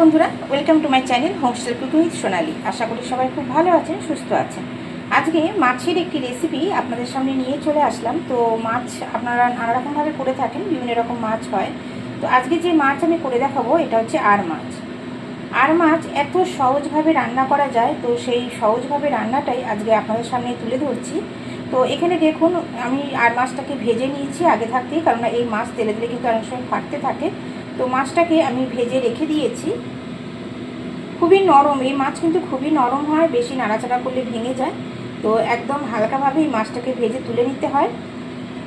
বন্ধুরা welcome to my channel home style cooking with Sonali আশা করি সবাই খুব ভালো আছেন, সুস্থ আছেন। আজকে মাছের একটি রেসিপি আপনাদের সামনে নিয়ে চলে আসলাম। তো মাছ আপনারা নানা রকমভাবে করে থাকেন, বিভিন্ন রকম মাছ হয়। তো আজকে যে মাছ আমি করে দেখাবো, এটা হচ্ছে আর মাছ। আর মাছ এত সহজভাবে রান্না করা যায়, তো সেই সহজভাবে রান্নাটাই আজকে আপনাদের সামনে তুলে ধরছি। তো এখানে দেখুন, আমি আর মাছটাকে ভেজে নিয়েছি আগে থাকতেই, কারণ এই মাছ তেলে তেলে কিন্তু অনেক সময় ফাটতে থাকে। তো মাছটাকে আমি ভেজে রেখে দিয়েছি। খুবই নরম, এই মাছ কিন্তু খুবই নরম হয়, বেশি নাড়াচাড়া করলে ভেঙে যায়। তো একদম হালকাভাবে এই মাছটাকে ভেজে তুলে নিতে হয়।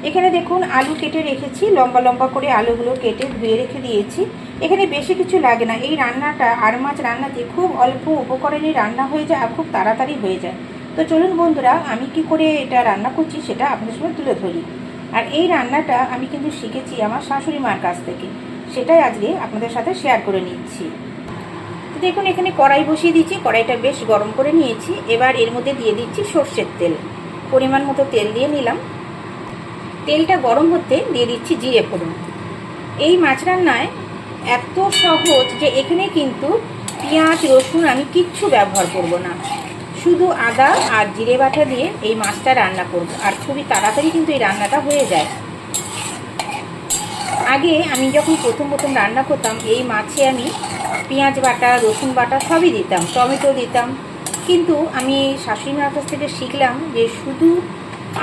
এখানে দেখুন, আলু কেটে রেখেছি, লম্বা লম্বা করে আলুগুলো কেটে ধুয়ে রেখে দিয়েছি। এখানে বেশি কিছু লাগে না, এই রান্নাটা, আর মাছ রান্নাতে খুব অল্প উপকরণে রান্না হয়ে যায় আর খুব তাড়াতাড়ি হয়ে যায়। তো চলুন বন্ধুরা, আমি কি করে এটা রান্না করছি সেটা আপনাদের সঙ্গে তুলে ধরি। আর এই রান্নাটা আমি কিন্তু শিখেছি আমার শাশুড়ি মার কাছ থেকে। সেটাই আজকে আপনাদের সাথে শেয়ার করে নিচ্ছি। তো দেখুন, এখানে কড়াই বসিয়ে দিচ্ছি, কড়াইটা বেশ গরম করে নিয়েছি। এবার এর মধ্যে দিয়ে দিচ্ছি সর্ষের তেল। পরিমাণ মতো তেল দিয়ে নিলাম। তেলটা গরম হতে দিয়ে দিচ্ছি জিরে ফোড়ন। এই মাছ রান্নায় এত সহজ যে এখানে কিন্তু পেঁয়াজ, রসুন আমি কিচ্ছু ব্যবহার করব না। শুধু আদা আর জিরে বাটা দিয়ে এই মাছটা রান্না করব। আর খুবই তাড়াতাড়ি কিন্তু এই রান্নাটা হয়ে যায়। আগে আমি যখন প্রথম প্রথম রান্না করতাম, এই মাছে আমি পেঁয়াজ বাটা, রসুন বাটা সবই দিতাম, টমেটো দিতাম। কিন্তু আমি শাশুড়ি মার কাছ থেকে শিখলাম যে শুধু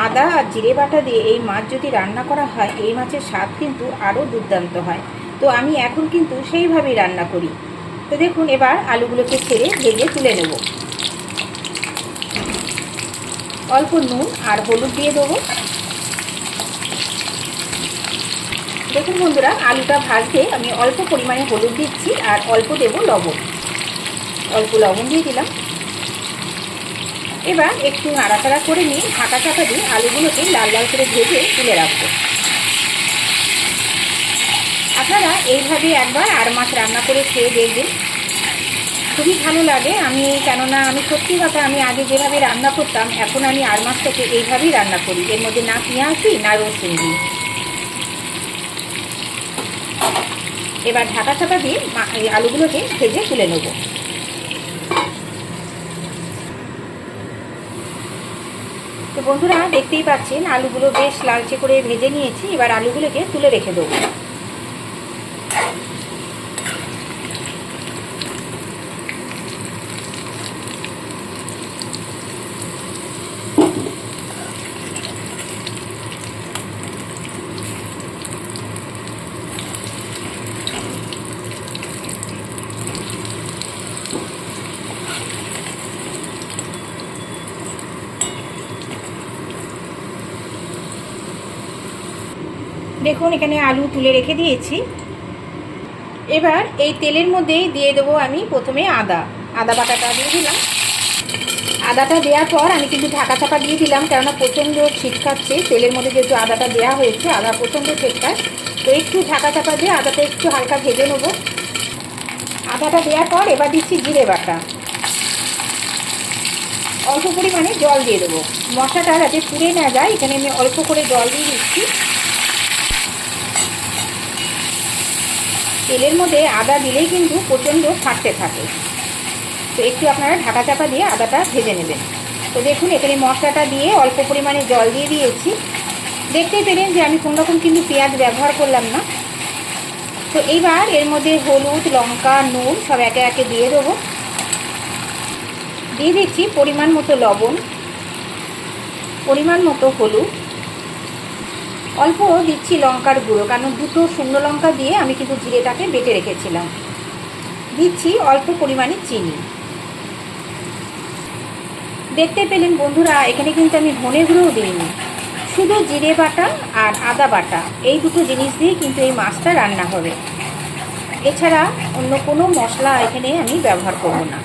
আদা আর জিরে বাটা দিয়ে এই মাছ যদি রান্না করা হয়, এই মাছের স্বাদ কিন্তু আরও দুর্দান্ত হয়। তো আমি এখন কিন্তু সেইভাবেই রান্না করি। তো দেখুন, এবার আলুগুলোকে ছেড়ে ভেজে তুলে নেব। অল্প নুন আর হলুদ দিয়ে দেবো। দেখুন বন্ধুরা, আলুটা ভাজতে আমি অল্প পরিমাণে হলুদ দিচ্ছি আর অল্প দেব লবণ। অল্প লবণ দিয়ে দিলাম। এবার একটু নাড়াচাড়া করে নিয়ে ঢাকা চাপা দিয়ে আলুগুলোকে লাল লাল করে ভেজে তুলে রাখব। আপনারা এইভাবে একবার আর মাছ রান্না করে খেয়ে দেখবেন। খুবই ভালো লাগে। আমি কেননা, আমি সত্যি কথা, আমি আগে যেভাবে রান্না করতাম, এখন আমি আর মাছটাকে এইভাবেই রান্না করি। এর মধ্যে না পেঁয়াজ না রসুন দিই। এবার ঢাকা চাপা দিয়ে এই আলুগুলোকে ভেজে তুলে নেব। তো বন্ধুরা, দেখতেই পাচ্ছেন, আলুগুলো বেশ লালচে করে ভেজে নিয়েছি। এবার আলুগুলোকে তুলে রেখে দেবো। দেখুন, এখানে আলু তুলে রেখে দিয়েছি। এবার এই তেলের মধ্যেই দিয়ে দেবো আমি প্রথমে আদা। আদা বাটাটা দিয়ে দিলাম। আদাটা দেওয়ার পর আমি কিন্তু ঢাকা চাপা দিয়ে দিলাম, কেননা প্রচণ্ড ছিটকাচ্ছে তেলের মধ্যে যেহেতু আদাটা দেওয়া হয়েছে, আদা প্রচণ্ড ছিটকায় তো একটু ঢাকা চাপা দিয়ে আদাটা একটু হালকা ভেজে নেব। আদাটা দেওয়ার পর এবার দিচ্ছি জিরে বাটা। অল্প পরিমাণে জল দিয়ে দেবো। মশলাটা যাতে পুড়ে না যায়, এখানে আমি অল্প করে জল দিয়ে দিচ্ছি। তেলের মধ্যে আদা দিলেই কিন্তু প্রচণ্ড ফাটতে থাকে। তো একটু আপনারা ঢাকা চাপা দিয়ে আদাটা ভেজে নেবেন। তো দেখুন, এখানে মশলাটা দিয়ে অল্প পরিমাণে জল দিয়ে দিয়েছি। দেখতেই পেলেন যে আমি কোনোরকম কিন্তু পেঁয়াজ ব্যবহার করলাম না। তো এইবার এর মধ্যে হলুদ, লঙ্কা, নুন সব একে একে দিয়ে দেবো। দিয়ে দিচ্ছি পরিমাণ মতো লবণ, পরিমাণ মতো হলুদ। অল্প দিচ্ছি লঙ্কার গুঁড়ো, কারণ দুটো শুকনো লঙ্কা দিয়ে আমি কিন্তু জিরেটাকে বেটে রেখেছিলাম। দিচ্ছি অল্প পরিমাণে চিনি। দেখতে পেলেন বন্ধুরা, এখানে কিন্তু আমি ধনে গুঁড়োও দিইনি। শুধু জিরে বাটা আর আদা বাটা, এই দুটো জিনিস দিয়ে কিন্তু এই মাছটা রান্না হবে। এছাড়া অন্য কোনো মশলা এখানে আমি ব্যবহার করব না।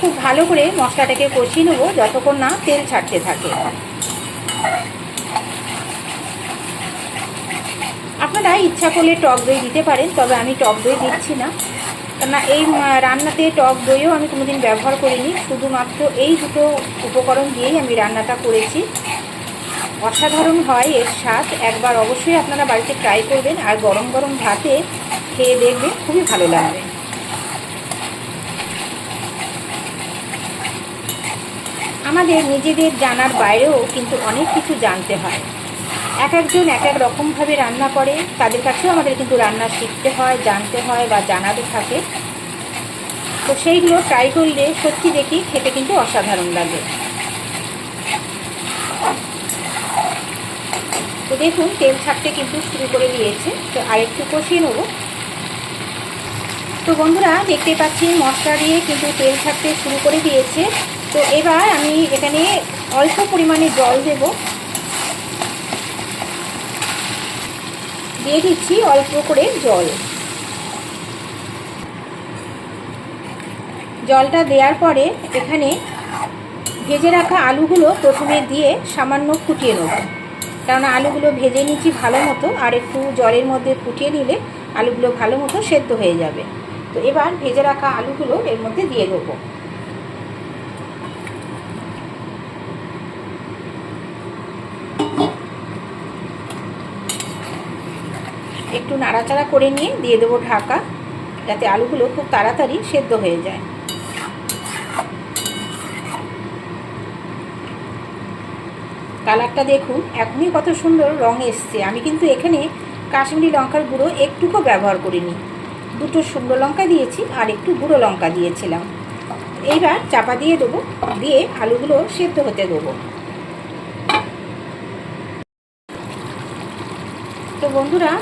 খুব ভালো করে মশলাটাকে কষিয়ে নেব, যতক্ষণ না তেল ছাড়তে থাকে। আপনারা ইচ্ছা করলে টক দই দিতে পারেন, তবে আমি টক দই দিচ্ছি না। কেননা এই রান্নাতে টক দইও আমি কোনোদিন ব্যবহার করিনি। শুধুমাত্র এই দুটো উপকরণ দিয়েই আমি রান্নাটা করেছি। অসাধারণ হয় এর স্বাদ। একবার অবশ্যই আপনারা বাড়িতে ট্রাই করবেন, আর গরম গরম ভাতে খেয়ে দেখবে খুবই ভালো লাগবে। আমাদের নিজেদের জানার বাইরেও কিন্তু অনেক কিছু জানতে হয়। এক একজন এক এক রকমভাবে রান্না করে, তাদের কাছেও আমাদের কিন্তু রান্না শিখতে হয়, জানতে হয় বা জানাতে থাকে। তো সেইগুলো ট্রাই করলে সত্যি দেখি খেতে কিন্তু অসাধারণ লাগে। তো দেখুন, তেল ছাড়তে কিন্তু শুরু করে দিয়েছে। তো আরেকটু কষিয়ে নেব। তো বন্ধুরা, দেখতে পাচ্ছি মশলা দিয়ে কিন্তু তেল ছাড়তে শুরু করে দিয়েছে। তো এবার আমি এখানে অল্প পরিমাণে জল দেব। দিয়ে দিচ্ছি অল্প করে জল। জলটা দেওয়ার পরে এখানে ভেজে রাখা আলুগুলো প্রথমে দিয়ে সামান্য ফুটিয়ে নেব। কারণ আলুগুলো ভেজে নিচ্ছি ভালো মতো, আর একটু জলের মধ্যে ফুটিয়ে নিলে আলুগুলো ভালো মতো সেদ্ধ হয়ে যাবে। তো এবার ভেজে রাখা আলুগুলো এর মধ্যে দিয়ে দেবো। একটু নাড়াচাড়া করে নিয়ে দিয়ে দেবো ঢাকা, যাতে আলুগুলো খুব তাড়াতাড়ি সেদ্ধ হয়ে যায়। কালারটা দেখুন, এখনই কত সুন্দর রং এসছে। আমি কিন্তু এখানে কাশ্মীরি লঙ্কার গুঁড়ো একটুকু ব্যবহার করিনি। দুটো শুকনো লঙ্কা দিয়েছি আর একটু গুঁড়ো লঙ্কা দিয়েছিলাম। এইবার চাপা দিয়ে দেবো, দিয়ে আলুগুলো সেদ্ধ হতে দেবো। তো বন্ধুরা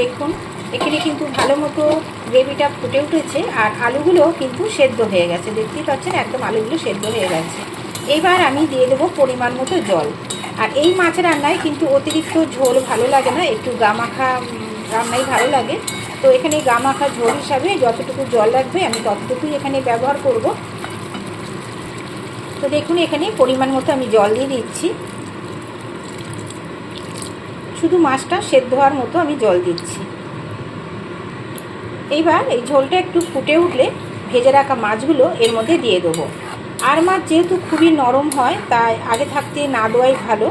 দেখুন, এখানে কিন্তু ভালো মতো গ্রেভিটা ফুটে উঠেছে আর আলুগুলো কিন্তু সেদ্ধ হয়ে গেছে। দেখতেই পাচ্ছেন, একদম আলুগুলো সেদ্ধ হয়ে গেছে। এবার আমি দিয়ে দেবো পরিমাণ মতো জল। আর এই মাছ রান্নায় কিন্তু অতিরিক্ত ঝোল ভালো লাগে না, একটু গামাখা রান্নাই ভালো লাগে। তো এখানে গামাখা ঝোল হিসাবে যতটুকু জল লাগবে আমি ততটুকুই এখানে ব্যবহার করব। তো দেখুন, এখানে পরিমাণ মতো আমি জল দিয়ে দিচ্ছি। শুধু মাছটা সেদ্ধ হওয়ার মতো আমি জল দিচ্ছি। এইবার এই ঝোলটা একটু ফুটে উঠলে ভেজে রাখা মাছগুলো এর মধ্যে দিয়ে দেবো। আর মাছ যেহেতু খুবই নরম হয়, তাই আগে থাকতে না দেওয়াই ভালো।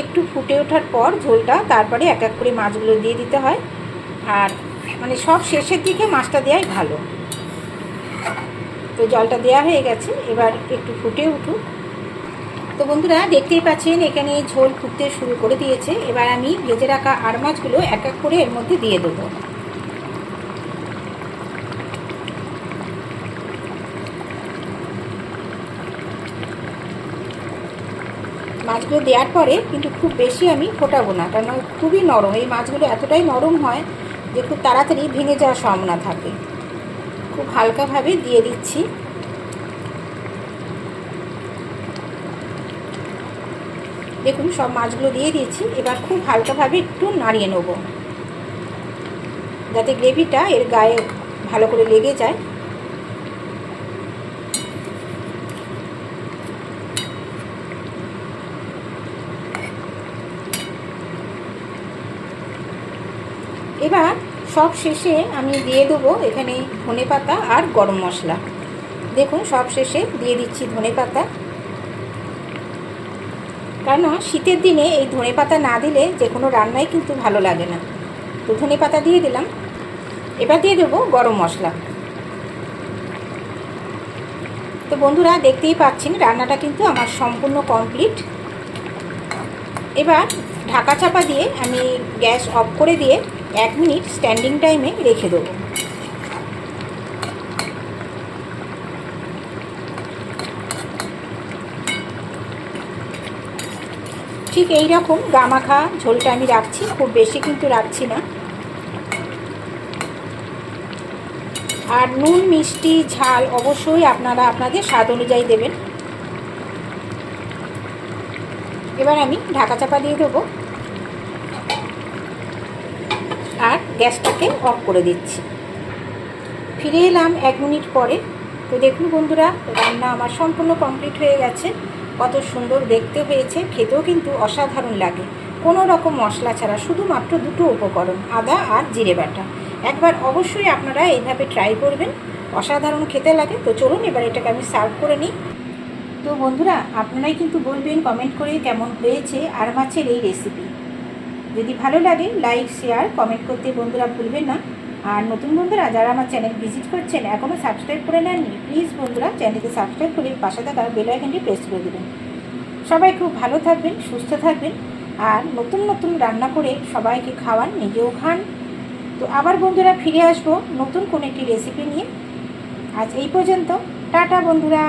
একটু ফুটে ওঠার পর ঝোলটা তারপরে এক এক করে মাছগুলো দিয়ে দিতে হয়। আর মানে সব শেষের দিকে মাছটা দেওয়াই ভালো। তো জলটা দেওয়া হয়ে গেছে, এবার একটু ফুটে উঠুক। তো বন্ধুরা, দেখতেই পাচ্ছেন, এখানে ঝোল ফুটতে শুরু করে দিয়েছে। এবার আমি ভেজে রাখা আর মাছগুলো এক এক করে এর মধ্যে দিয়ে দেবো। মাছগুলো দেওয়ার পরে কিন্তু খুব বেশি আমি ফোটাবো না, কারণ খুবই নরম। এই মাছগুলো এতটাই নরম হয় যে খুব তাড়াতাড়ি ভেঙে যাওয়ার সম্ভাবনা থাকে। খুব হালকাভাবে দিয়ে দিচ্ছি। দেখুন, সব মাছগুলো দিয়ে দিয়েছি। এবার খুব হালকাভাবে একটু নাড়িয়ে নেব। যাতে গ্রেভিটা এর গায়ে ভালো করে লেগে যায়। এবার সব শেষে আমি দিয়ে দেবো এখানে ধনে পাতা আর গরম মশলা। দেখুন, সব শেষে দিয়ে দিচ্ছি ধনে পাতা কেন শীতের দিনে এই ধনে পাতা না দিলে যে কোনো রান্নাই কিন্তু ভালো লাগে না। তো ধনে পাতা দিয়ে দিলাম। এবার দিয়ে দেবো গরম মশলা। তো বন্ধুরা, দেখতেই পাচ্ছেন, রান্নাটা কিন্তু আমার সম্পূর্ণ কমপ্লিট। এবার ঢাকা চাপা দিয়ে আমি গ্যাস অফ করে দিয়ে এক মিনিট স্ট্যান্ডিং টাইমে রেখে দেবো। ঠিক এই রকম গামাখা ঝোলটা আমি রাখছি, খুব বেশি কিন্তু রাখছি না। আর নুন, মিষ্টি, ঝাল অবশ্যই আপনারা আপনাদের স্বাদ অনুযায়ী দেবেন। এবার আমি ঢাকা চাপা দিয়ে দেবো। আর গ্যাসটাকে অফ করে দিচ্ছি। ফিরে এলাম এক মিনিট পরে। তো দেখুন বন্ধুরা, রান্না আমার সম্পূর্ণ কমপ্লিট হয়ে গেছে। কত সুন্দর দেখতে হয়েছে খেতেও কিন্তু অসাধারণ লাগে। কোনো রকম মশলা ছাড়া শুধুমাত্র দুটো উপকরণ, আদা আর জিরে বাটা। একবার অবশ্যই আপনারা এইভাবে ট্রাই করবেন। অসাধারণ খেতে লাগে। তো চলুন, এবার এটাকে আমি সার্ভ করে নিই। তো বন্ধুরা, আপনারাই কিন্তু বলবেন কমেন্ট করে কেমন হয়েছে আর মাছের এই রেসিপি যদি ভালো লাগে লাইক শেয়ার কমেন্ট করতে বন্ধুরা ভুলবেন না। আর নতুন বন্ধুরা, যারা আমার চ্যানেল ভিজিট করছেন এখনও সাবস্ক্রাইব করে নেননি প্লিজ বন্ধুরা চ্যানেলকে সাবস্ক্রাইব করে পাশে থাকা বেল আইকনটি প্রেস করে দেবেন। সবাই খুব ভালো থাকবেন, সুস্থ থাকবেন, আর নতুন নতুন রান্না করে সবাইকে খাওয়ান, নিজেও খান। তো আবার বন্ধুরা ফিরে আসব নতুন কোনো একটি রেসিপি নিয়ে। আজ এই পর্যন্ত, টাটা বন্ধুরা।